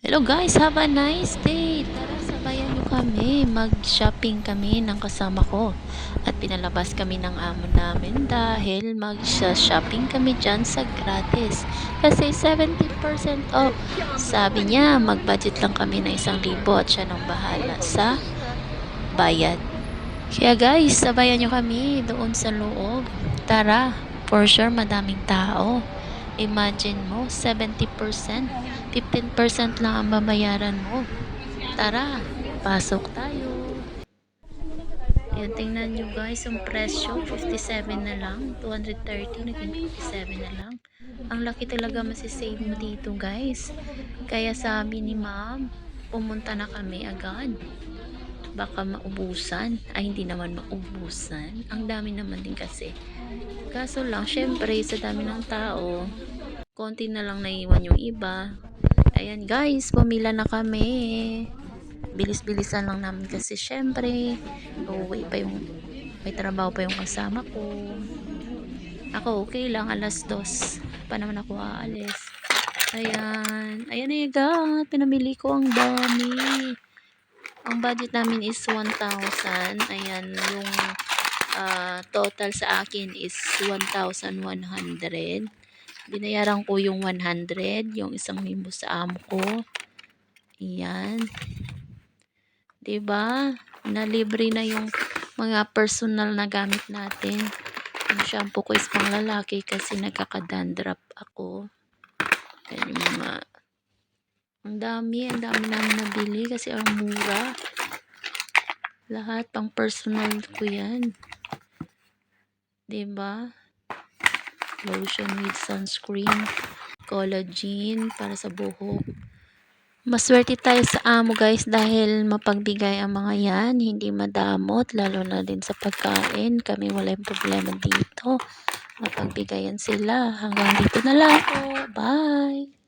Hello guys, have a nice day! Tara, sabayan nyo kami. Mag-shopping kami ng kasama ko. At pinalabas kami ng amo namin dahil mag-shopping kami dyan sa gratis. Kasi 70% off. Sabi niya, mag-budget lang kami ng isang libo at siya nang bahala sa bayad. Kaya guys, sabayan nyo kami doon sa loob. Tara, for sure madaming tao. Imagine mo, 70%, 15% lang ang babayaran mo. Tara, pasok tayo. Ayan, tingnan nyo guys, ang presyo, 57 na lang. 230, naging 57 na lang. Ang laki talaga masisave mo dito guys. Kaya sabi ni ma'am, pumunta na kami agad. Baka maubusan. Ay, hindi naman maubusan. Ang dami naman din kasi. Kaso lang, syempre, sa dami ng tao, konti na lang naiwan yung iba. Ayan guys, pumila na kami. Bilis-bilisan lang namin kasi syempre, uuwi pa yung, may trabaho pa yung kasama ko. Ako okay lang, alas dos. Pa naman ako aalis. Ayan. Ayan na yung Pinamili ko ang dami. Ang budget namin is 1,000. Ayan, yung ah, total sa akin is 1,100. Binayaran ko yung 100, yung isang mimbo sa amo ko. Ayan. ba? Nalibre na yung mga personal na gamit natin. Yung shampoo ko is pang lalaki kasi nagkaka-dandruff ako. Ayan yung mga ang dami, ang dami namin nabili kasi ang mura. Lahat pang personal ko 'yan. 'Di ba? Lotion with sunscreen, collagen para sa buhok. Maswerte tayo sa amo guys dahil mapagbigay ang mga yan, hindi madamot, lalo na din sa pagkain. Kami wala yung problema dito. Mapagbigayan sila. Hanggang dito na lang po. Bye!